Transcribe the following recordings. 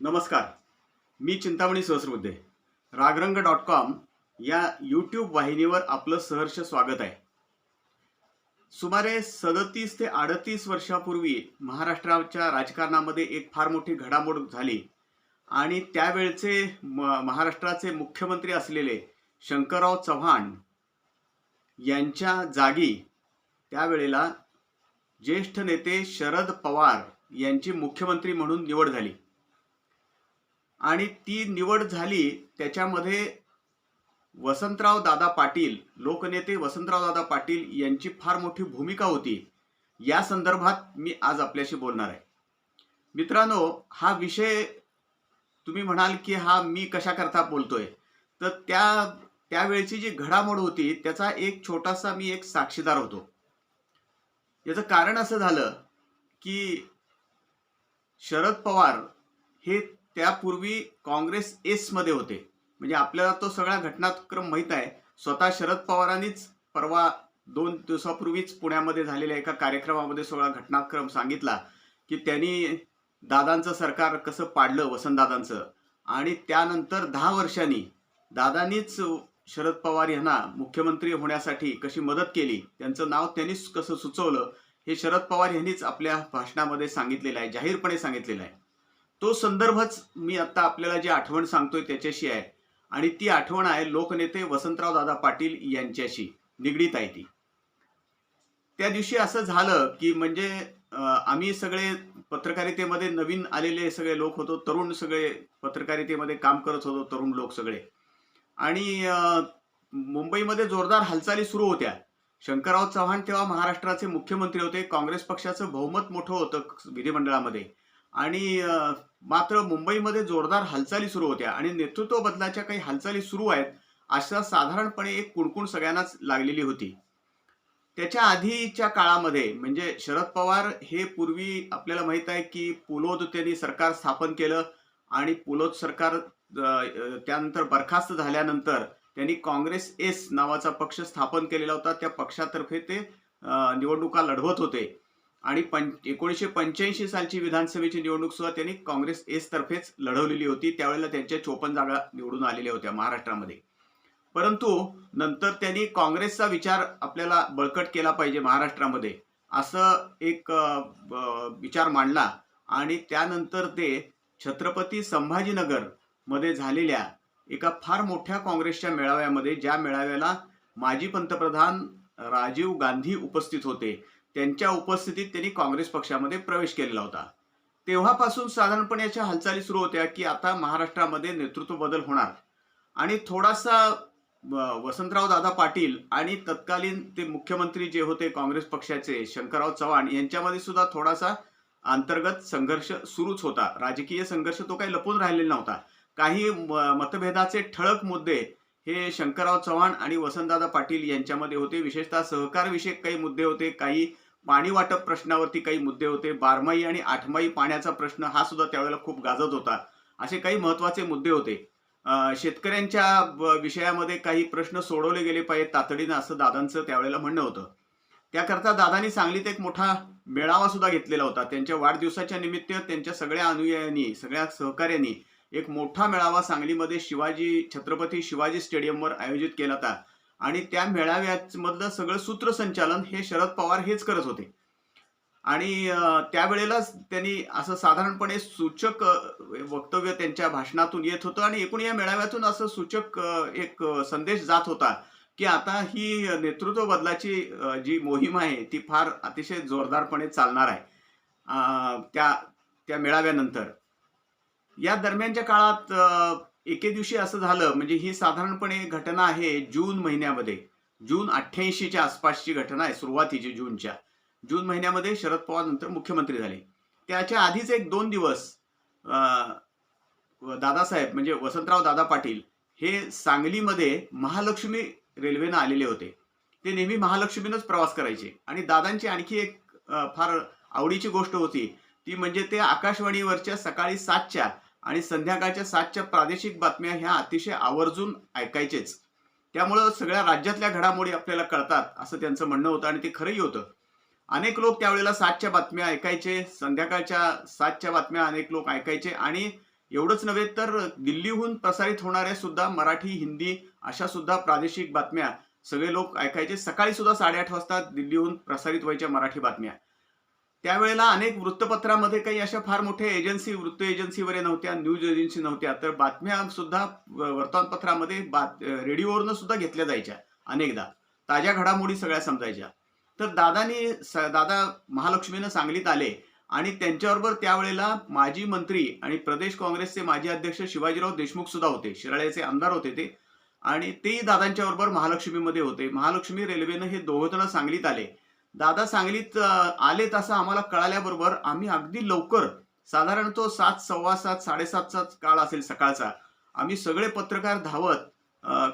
नमस्कार. मी Chintamani Sahasrabuddhe. Ragrang dot com या यूट्यूब वाहिनीवर आपलं सहर्ष स्वागत आहे. सुमारे सदतीस ते अडतीस वर्षापूर्वी महाराष्ट्राच्या राजकारणामध्ये एक फार मोठी घडामोड झाली आणि त्यावेळचे म महाराष्ट्राचे मुख्यमंत्री असलेले शंकरराव चव्हाण यांच्या जागी त्यावेळेला ज्येष्ठ नेते शरद पवार यांची मुख्यमंत्री म्हणून निवड झाली. आणि ती निवड झाली त्याच्यामध्ये वसंतराव दादा पाटील लोकनेते वसंतराव दादा पाटील यांची फार मोठी भूमिका होती. या संदर्भात मी आज आपल्याशी बोलणार आहे. मित्रांनो हा विषय तुम्ही म्हणाल की हा मी कशाकरता बोलतोय? तर त्या त्यावेळची जी घडामोड होती त्याचा एक छोटासा मी एक साक्षीदार होतो. याचं कारण असं झालं की शरद पवार हे त्यापूर्वी काँग्रेस एसमध्ये होते. म्हणजे आपल्याला तो सगळा घटनाक्रम माहीत आहे. स्वतः शरद पवारांनीच परवा दोन दिवसापूर्वीच पुण्यामध्ये झालेल्या एका कार्यक्रमामध्ये सगळा घटनाक्रम सांगितला की त्यांनी दादांचं सरकार कसं पाडलं वसंतदादांचं. आणि त्यानंतर दहा वर्षांनी दादांनीच शरद पवार यांना मुख्यमंत्री होण्यासाठी कशी मदत केली त्यांचं नाव त्यांनीच कसं सुचवलं हे शरद पवार यांनीच आपल्या भाषणामध्ये सांगितलेलं आहे जाहीरपणे सांगितलेलं आहे. तो संदर्भच मी आता आपल्याला जी आठवण सांगतोय त्याच्याशी आहे. आणि ती आठवण आहे लोकनेते वसंतराव दादा पाटील यांच्याशी निगडीत आहे ती त्या दिवशी असं झालं की म्हणजे आम्ही सगळे पत्रकारितेमध्ये नवीन आलेले सगळे लोक होतो तरुण सगळे पत्रकारितेमध्ये काम करत होतो तरुण लोक सगळे. आणि मुंबईमध्ये जोरदार हालचाली सुरू होत्या. शंकरराव चव्हाण तेव्हा महाराष्ट्राचे मुख्यमंत्री होते काँग्रेस पक्षाचं बहुमत मोठं होतं विधिमंडळामध्ये. आणि मात्र मुंबईमध्ये जोरदार हालचाली सुरू होत्या आणि नेतृत्व बदलाच्या काही हालचाली सुरू आहेत अशा साधारणपणे एक कुणकुण सगळ्यांनाच लागलेली होती. त्याच्या आधीच्या काळामध्ये म्हणजे शरद पवार हे पूर्वी आपल्याला माहीत आहे की पुलोद त्यांनी सरकार स्थापन केलं आणि पुलोद सरकार त्यानंतर बरखास्त झाल्यानंतर त्यांनी काँग्रेस एस नावाचा पक्ष स्थापन केलेला होता. त्या पक्षातर्फे ते निवडणुका लढवत होते. आणि पं एकोणीसशे पंच्याऐंशी सालची विधानसभेची निवडणूक सुद्धा त्यांनी काँग्रेस एस तर्फेच लढवलेली होती. त्यावेळेला त्यांच्या चोपन्न जागा निवडून आलेल्या होत्या महाराष्ट्रामध्ये. परंतु नंतर त्यांनी काँग्रेसचा विचार आपल्याला बळकट केला पाहिजे महाराष्ट्रामध्ये असं एक विचार मांडला. आणि त्यानंतर ते छत्रपती संभाजीनगरमध्ये झालेल्या एका फार मोठ्या काँग्रेसच्या मेळाव्यामध्ये ज्या मेळाव्याला माजी पंतप्रधान राजीव गांधी उपस्थित होते. त्यांच्या उपस्थितीत त्यांनी काँग्रेस पक्षामध्ये प्रवेश केलेला होता. तेव्हापासून साधारणपणे याच्या हालचाली सुरू होत्या की आता महाराष्ट्रामध्ये नेतृत्व बदल होणार. आणि थोडासा व- वसंतराव दादा पाटील आणि तत्कालीन ते मुख्यमंत्री जे होते काँग्रेस पक्षाचे शंकरराव चव्हाण यांच्यामध्ये सुद्धा थोडासा अंतर्गत संघर्ष सुरूच होता. राजकीय संघर्ष तो काही लपून राहिलेला नव्हता. काही म- मतभेदाचे ठळक मुद्दे हे शंकरराव चव्हाण आणि वसंतदादा पाटील यांच्यामध्ये होते. विशेषतः सहकारविषयक काही मुद्दे होते काही पाणी वाटप प्रश्नावरती काही मुद्दे होते. बारमाही आणि आठमाही पाण्याचा प्रश्न हा सुद्धा त्यावेळेला खूप गाजत होता. असे काही महत्त्वाचे मुद्दे होते. शेतकऱ्यांच्या विषयामध्ये काही प्रश्न सोडवले गेले पाहिजेत तातडीनं असं दादांचं त्यावेळेला म्हणणं होतं. त्याकरता दादांनी सांगलीत एक मोठा मेळावा सुद्धा घेतलेला होता. त्यांच्या वाढदिवसाच्या निमित्त त्यांच्या सगळ्या अनुयायांनी सगळ्या सहकार्यांनी एक मोठा मेळावा सांगलीमध्ये शिवाजी छत्रपती शिवाजी स्टेडियमवर आयोजित केला होता. आणि त्या मेळाव्यामधलं सगळं सूत्रसंचालन हे शरद पवार हेच करत होते. आणि त्यावेळेलाच त्यांनी असं साधारणपणे सूचक वक्तव्य त्यांच्या भाषणातून येत होतं आणि एकूण या मेळाव्यातून असं सूचक एक संदेश जात होता की आता ही नेतृत्व बदलाची जी मोहीम आहे ती फार अतिशय जोरदारपणे चालणार आहे. त्या त्या मेळाव्यानंतर. या दरम्यानच्या काळात एके दिवशी असं झालं म्हणजे ही साधारणपणे घटना आहे जून महिन्यामध्ये. जून अठ्ठ्याऐंशीच्या आसपासची घटना आहे सुरुवातीची जूनच्या. जून महिन्यामध्ये शरद पवार नंतर मुख्यमंत्री झाले. त्याच्या आधीच एक दोन दिवस दादासाहेब म्हणजे वसंतराव दादा पाटील हे सांगलीमध्ये महालक्ष्मी रेल्वेनं आलेले होते. ते नेहमी महालक्ष्मीनंच प्रवास करायचे. आणि दादांची आणखी एक फार आवडीची गोष्ट होती ती म्हणजे ते आकाशवाणीवरच्या सकाळी सातच्या आणि संध्याकाळच्या सातच्या प्रादेशिक बातम्या ह्या अतिशय आवर्जून ऐकायचेच. त्यामुळं सगळ्या राज्यातल्या घडामोडी आपल्याला कळतात असं त्यांचं म्हणणं होतं आणि ते खरंही होतं. अनेक लोक त्यावेळेला सातच्या बातम्या ऐकायचे संध्याकाळच्या सातच्या बातम्या अनेक लोक ऐकायचे आणि एवढंच नव्हे तर दिल्लीहून प्रसारित होणाऱ्या सुद्धा मराठी हिंदी अशा सुद्धा प्रादेशिक बातम्या सगळे लोक ऐकायचे. सकाळी सुद्धा साडेआठ वाजता दिल्लीहून प्रसारित व्हायच्या मराठी बातम्या. त्यावेळेला अनेक वृत्तपत्रामध्ये काही अशा फार मोठ्या एजन्सी वृत्त एजन्सी वगैरे नव्हत्या न्यूज एजन्सी नव्हत्या. तर बातम्या सुद्धा वर्तमानपत्रामध्ये बात रेडिओवरनं सुद्धा घेतल्या जायच्या अनेकदा. ताज्या घडामोडी सगळ्या समजायच्या. तर दादानी दादा महालक्ष्मीनं सांगलीत आले आणि त्यांच्याबरोबर त्यावेळेला माजी मंत्री आणि प्रदेश काँग्रेसचे माजी अध्यक्ष शिवाजीराव देशमुख सुद्धा होते. शिराळ्याचे आमदार होते ते. आणि तेही दादांच्या बरोबर महालक्ष्मीमध्ये होते. महालक्ष्मी रेल्वेनं हे दोघं जण सांगलीत आले. दादा सांगलीत आले तसं आम्हाला कळाल्याबरोबर आम्ही अगदी लवकर साधारण तो सात सव्वा सात साडेसातचाच काळ असेल सकाळचा आम्ही सगळे पत्रकार धावत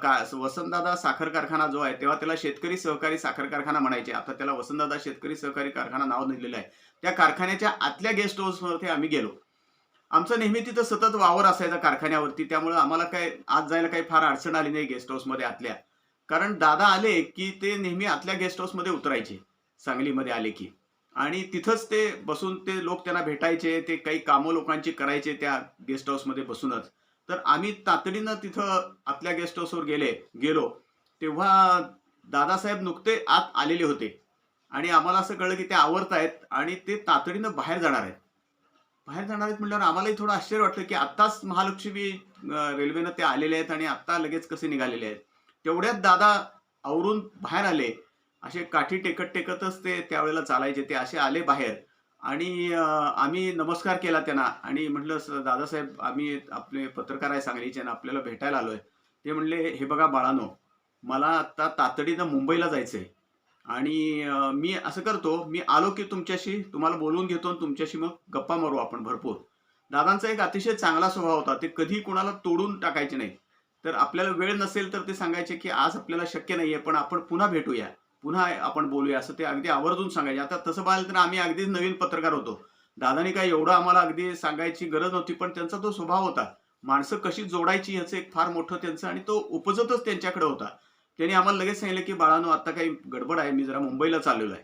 का वसंतदादा साखर कारखाना जो आहे तेव्हा त्याला शेतकरी सहकारी साखर कारखाना म्हणायचे. आता त्याला वसंतदादा शेतकरी सहकारी कारखाना नाव दिलेलं आहे. त्या कारखान्याच्या आतल्या गेस्ट हाऊसवरती आम्ही गेलो. आमचं नेहमी तिथं सतत वावर असायचा कारखान्यावरती त्यामुळे आम्हाला काय आज जायला काही फार अडचण आली नाही गेस्ट हाऊसमध्ये आतल्या. कारण दादा आले की ते नेहमी आतल्या गेस्ट हाऊसमध्ये उतरायचे. सांगलीमध्ये आले की. आणि तिथंच ते बसून ते लोक त्यांना भेटायचे ते काही कामं लोकांची करायचे त्या गेस्ट हाऊसमध्ये बसूनच. तर आम्ही तातडीनं तिथं आपल्या गेस्ट हाऊसवर गेले गेलो. तेव्हा दादासाहेब नुकते आत आलेले होते. आणि आम्हाला असं कळलं की ते आवरत आहेत आणि ते तातडीनं बाहेर जाणार आहेत. बाहेर जाणार आहेत म्हटल्यावर आम्हालाही थोडं आश्चर्य वाटलं की आत्ताच महालक्ष्मी रेल्वेनं ते आलेले आहेत आणि आत्ता लगेच कसे निघालेले आहेत. तेवढ्यात दादा आवरून बाहेर आले. असे काठी टेकत टेकतच ते त्यावेळेला चालायचे. ते असे आले बाहेर. आणि आम्ही नमस्कार केला त्यांना. आणि म्हटलं "स- दादासाहेब आम्ही आपले पत्रकार आहे सांगलीचे आणि आपल्याला भेटायला आलोय. ते म्हणले हे बघा बाळानो मला आता तातडीनं मुंबईला जायचंय. आणि मी असं करतो मी आलो की तुमच्याशी तुम्हाला बोलून घेतो आणि तुमच्याशी मग गप्पा मारू आपण भरपूर. दादांचा एक अतिशय चांगला स्वभाव होता. ते कधी कोणाला तोडून टाकायचे नाही. तर आपल्याला वेळ नसेल तर ते सांगायचे की आज आपल्याला शक्य नाही आहे पण आपण पुन्हा भेटूया. पुन्हा आपण बोलूया असं ते अगदी आवर्जून सांगायचे. आता तसं पाहिलं तर आम्ही अगदीच नवीन पत्रकार होतो. दादानी काय एवढं आम्हाला अगदी सांगायची गरज नव्हती पण त्यांचा तो स्वभाव होता. माणसं कशी जोडायची ह्याचं एक फार मोठं त्यांचं आणि तो उपजतच त्यांच्याकडे होता. त्यांनी आम्हाला लगेच सांगितलं की बाळानो आता काही गडबड आहे मी जरा मुंबईला चाललेलो आहे.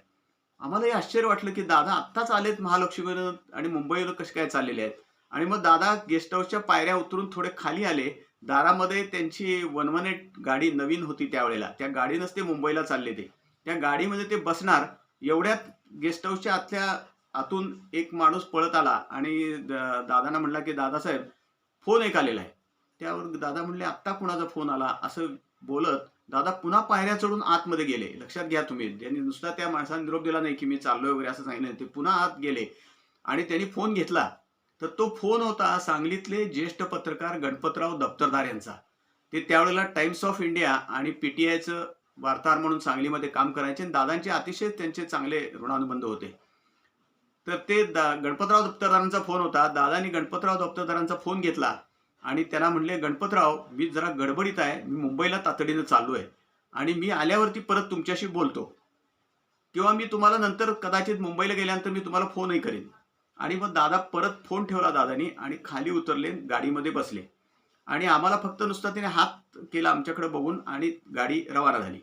आम्हालाही आश्चर्य वाटलं की दादा आत्ताच आलेत महालक्ष्मीनं आणि मुंबईला कसे काय चाललेले आहेत? आणि मग दादा गेस्ट हाऊसच्या पायऱ्या उतरून थोडे खाली आले. दारामध्ये त्यांची वन वन गाडी नवीन होती त्यावेळेला. त्या गाडीनंच ते मुंबईला चालले ते. त्या गाडीमध्ये ते बसणार एवढ्यात गेस्ट हाऊसच्या आतल्या आतून एक माणूस पळत आला आणि द- दादांना म्हटला की दादासाहेब फोन एक आलेला आहे. त्यावर दादा म्हणले आत्ता कुणाचा फोन आला? असं बोलत दादा पुन्हा पायऱ्या चढून आतमध्ये गेले. लक्षात घ्या तुम्ही त्यांनी नुसता त्या माणसाने निरोप दिला नाही की मी चाललोय वगैरे असं सांगितलं ते पुन्हा आत गेले आणि त्यांनी फोन घेतला. तर तो फोन होता सांगलीतले ज्येष्ठ पत्रकार गणपतराव दप्तरदार यांचा. ते त्यावेळेला टाइम्स ऑफ इंडिया आणि पीटीआयचं वार्ताहर म्हणून सांगलीमध्ये काम करायचे आणि दादांचे अतिशय त्यांचे चांगले ऋणानुबंध होते. तर ते दा- गणपतराव दप्तरदारांचा फोन होता. दादानी गणपतराव दप्तरदारांचा फोन घेतला आणि त्यांना म्हणले गणपतराव मी जरा गडबडीत आहे. मी मुंबईला तातडीनं चालू आहे आणि मी आल्यावरती परत तुमच्याशी बोलतो. किंवा मी तुम्हाला नंतर कदाचित मुंबईला गेल्यानंतर मी तुम्हाला फोनही करेन. आणि मग दादा परत फोन ठेवला दादानी आणि खाली उतरले गाडीमध्ये बसले. आणि आम्हाला फक्त नुसता तिने हात केला आमच्याकडे बघून आणि गाडी रवाना झाली.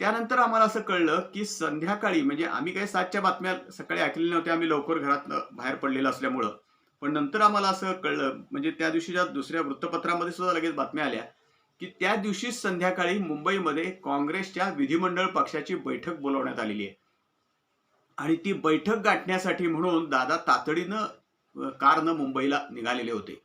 त्यानंतर आम्हाला असं कळलं की संध्याकाळी म्हणजे आम्ही काही सातच्या बातम्या सकाळी ऐकलेल्या नव्हत्या आम्ही लवकर घरात बाहेर पडलेलं असल्यामुळं. पण नंतर आम्हाला असं कळलं म्हणजे त्या दिवशीच्या दुसऱ्या वृत्तपत्रामध्ये सुद्धा लगेच बातम्या आल्या की त्या दिवशीच संध्याकाळी मुंबईमध्ये काँग्रेसच्या विधिमंडळ पक्षाची बैठक बोलवण्यात आलेली आहे. आणि ती बैठक गाठण्यासाठी म्हणून दादा तातडीनं कारनं मुंबईला निघालेले होते.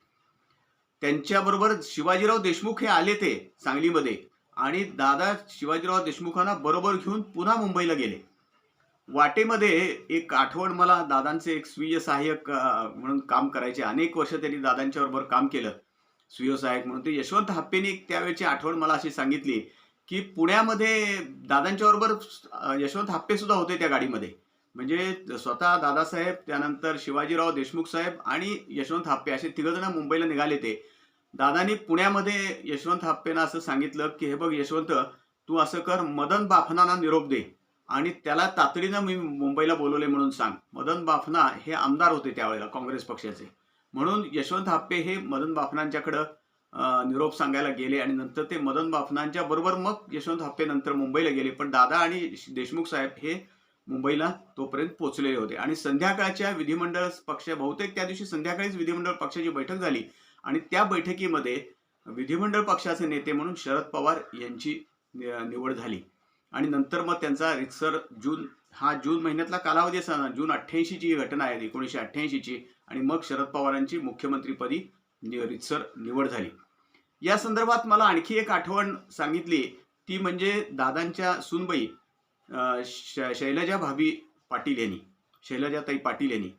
त्यांच्याबरोबर शिवाजीराव देशमुख हे आले ते सांगलीमध्ये. आणि दादा शिवाजीराव देशमुखांना बरोबर घेऊन पुन्हा मुंबईला गेले. वाटेमध्ये एक आठवण मला दादांचे एक स्वीय सहाय्यक म्हणून काम करायचे. अनेक वर्ष त्यांनी दादांच्या बरोबर काम केलं. स्वीय सहाय्यक म्हणून. ते यशवंत हाप्पेने त्यावेळेची त्यावेळची आठवण मला अशी सांगितली की पुण्यामध्ये दादांच्या बरोबर यशवंत हाप्पे सुद्धा होते त्या गाडीमध्ये. म्हणजे स्वतः दादासाहेब त्यानंतर शिवाजीराव देशमुख साहेब आणि यशवंत हाप्पे असे तिघजण मुंबईला निघाले ते. दादानी पुण्यामध्ये यशवंत हाप्पेना असं सांगितलं की हे बघ यशवंत तू असं कर मदन बाफनाना निरोप दे आणि त्याला तातडीनं मी मुंबईला बोलवले म्हणून सांग. मदन बाफना हे आमदार होते त्यावेळेला काँग्रेस पक्षाचे. म्हणून यशवंत हाप्पे हे मदन बाफनांच्याकडं निरोप सांगायला गेले आणि नंतर ते मदन बाफनांच्या बरोबर मग यशवंत हाप्पे नंतर मुंबईला गेले. पण दादा आणि देशमुख साहेब हे मुंबईला तोपर्यंत पोहोचलेले होते. आणि संध्याकाळच्या विधिमंडळ पक्ष बहुतेक त्या दिवशी संध्याकाळीच विधिमंडळ पक्षाची बैठक झाली. आणि त्या बैठकीमध्ये विधिमंडळ पक्षाचे नेते म्हणून शरद पवार यांची निवड झाली. आणि नंतर मग त्यांचा रितसर जून हा जून महिन्यातला कालावधी असा जून अठ्ठ्याऐंशीची ही घटना आहे एकोणीसशे अठ्ठ्याऐंशीची. आणि मग शरद पवारांची मुख्यमंत्रीपदी रितसर निवड झाली. या संदर्भात मला आणखी एक आठवण सांगितली. ती म्हणजे दादांच्या सुनबाई शैलजा भाभी पाटील यांनी शैलजाताई पाटील यांनी.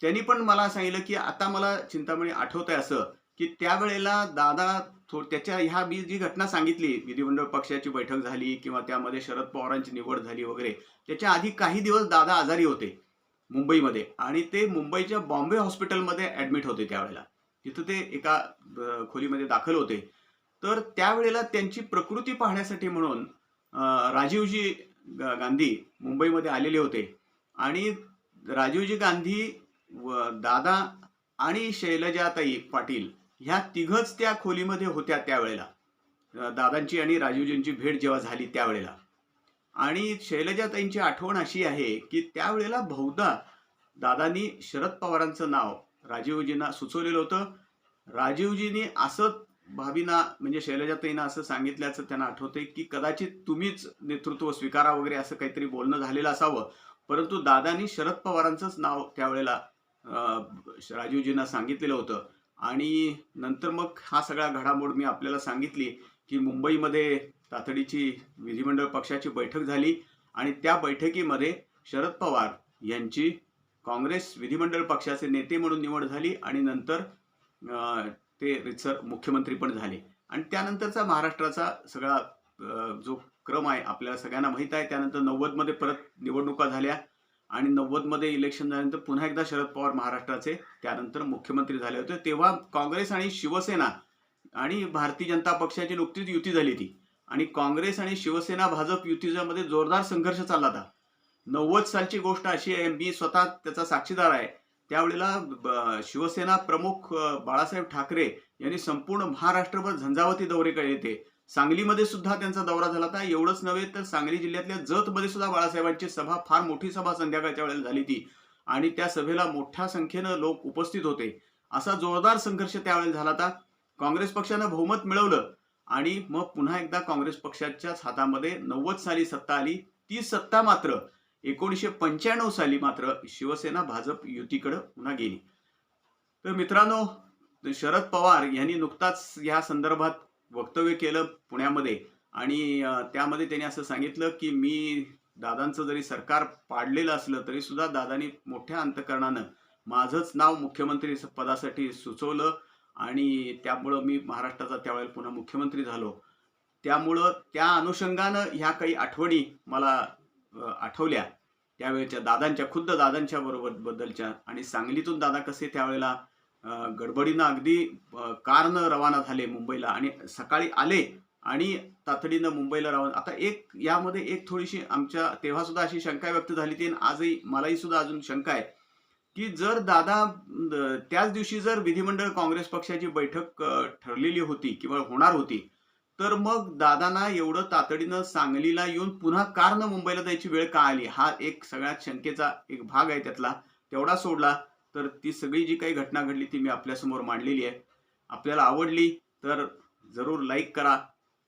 त्यांनी पण मला सांगितलं की आता मला चिंतामणी आठवत आहे असं. की त्यावेळेला दादा थो त्याच्या ह्या मी जी घटना सांगितली विधिमंडळ पक्षाची बैठक झाली किंवा त्यामध्ये शरद पवारांची निवड झाली वगैरे त्याच्या आधी काही दिवस दादा आजारी होते मुंबईमध्ये आणि ते मुंबईच्या बॉम्बे हॉस्पिटलमध्ये ऍडमिट होते त्यावेळेला. तिथं ते एका खोलीमध्ये दाखल होते. तर त्यावेळेला त्यांची प्रकृती पाहण्यासाठी म्हणून राजीवजी गांधी मुंबईमध्ये आलेले होते आणि राजीवजी गांधी व दादा आणि शैलजाताई पाटील ह्या तिघच त्या खोलीमध्ये होत्या त्यावेळेला. दादांची आणि राजीवजींची भेट जेव्हा झाली त्यावेळेला. आणि शैलजाताईंची आठवण अशी आहे की त्यावेळेला बहुधा दादांनी शरद पवारांचं नाव राजीवजींना सुचवलेलं होतं. राजीवजींनी असं भावींना म्हणजे शैलजाताईंना असं सांगितल्याचं त्यांना आठवते की कदाचित तुम्हीच नेतृत्व स्वीकारा वगैरे असं काहीतरी बोलणं झालेलं असावं. परंतु दादांनी शरद पवारांचंच नाव त्यावेळेला राजीवजींना सांगितलेलं होतं. आणि नंतर मग हा सगळा घडामोड मी आपल्याला सांगितली की मुंबईमध्ये तातडीची विधिमंडळ पक्षाची बैठक झाली आणि त्या बैठकीमध्ये शरद पवार यांची काँग्रेस विधिमंडळ पक्षाचे नेते म्हणून निवड झाली आणि नंतर ते रितसर मुख्यमंत्री पण झाले. आणि त्यानंतरचा महाराष्ट्राचा सगळा जो क्रम आहे आपल्याला सगळ्यांना माहीत आहे त्यानंतर नव्वदमध्ये परत निवडणुका झाल्या. आणि नव्वदमध्ये इलेक्शन झाल्यानंतर पुन्हा एकदा शरद पवार महाराष्ट्राचे त्यानंतर मुख्यमंत्री झाले होते. तेव्हा काँग्रेस आणि शिवसेना आणि भारतीय जनता पक्षाची नुकतीच युती झाली ती आणि काँग्रेस आणि शिवसेना भाजप युतीमध्ये जोरदार संघर्ष चालला होता. नव्वद सालची गोष्ट अशी आहे मी स्वतः त्याचा साक्षीदार आहे. त्यावेळेला शिवसेना प्रमुख बाळासाहेब ठाकरे यांनी संपूर्ण महाराष्ट्रभर झंझावती दौरे केले होते. सांगलीमध्ये सुद्धा त्यांचा दौरा झाला होता. एवढंच नव्हे तर सांगली जिल्ह्यातल्या जतमध्ये सुद्धा बाळासाहेबांची सभा फार मोठी सभा संध्याकाळच्या वेळेला झाली ती आणि त्या सभेला मोठ्या संख्येनं लोक उपस्थित होते. असा जोरदार संघर्ष त्यावेळेला झाला होता. काँग्रेस पक्षानं बहुमत मिळवलं आणि मग पुन्हा एकदा काँग्रेस पक्षाच्याच हातामध्ये नव्वद साली सत्ता आली. ती सत्ता मात्र एकोणीसशे पंच्याण्णव साली मात्र शिवसेना भाजप युतीकडे पुन्हा गेली. तर मित्रांनो शरद पवार यांनी नुकताच या संदर्भात वक्तव्य केलं पुण्यामध्ये आणि त्यामध्ये त्यांनी असं सांगितलं की मी दादांचं जरी सरकार पाडलेलं असलं तरी सुद्धा दादांनी मोठ्या अंतकरणानं माझंच नाव मुख्यमंत्री पदासाठी सुचवलं आणि त्यामुळं मी महाराष्ट्राचा त्यावेळेला पुन्हा मुख्यमंत्री झालो. त्यामुळं त्या अनुषंगानं ह्या काही आठवणी मला आठवल्या. त्यावेळेच्या दादांच्या खुद्द दादांच्या बरोबर बद्दलच्या आणि सांगलीतून दादा कसे त्यावेळेला गडबडीनं अगदी कारनं रवाना झाले मुंबईला आणि सकाळी आले आणि तातडीनं मुंबईला रवाना आता एक यामध्ये एक थोडीशी आमच्या तेव्हा सुद्धा अशी शंका व्यक्त झाली ती आणि आजही मलाही सुद्धा अजून शंका आहे की जर दादा त्याच दिवशी जर विधिमंडळ काँग्रेस पक्षाची बैठक ठरलेली होती किंवा होणार होती तर मग दादांना एवढं तातडीनं सांगलीला येऊन पुन्हा कारनं मुंबईला जायची वेळ का आली? हा एक सगळ्यात शंकेचा एक भाग आहे त्यातला. तेवढा सोडला. तर ती सगळी जी काही घटना घडली ती मी आपल्यासमोर मांडलेली आहे. आपल्याला आवडली तर जरूर लाईक करा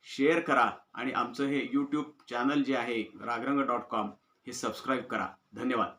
शेअर करा आणि आमचं हे यूट्यूब चॅनल जे आहे रागरंग डॉट कॉम हे सबस्क्राईब करा. धन्यवाद.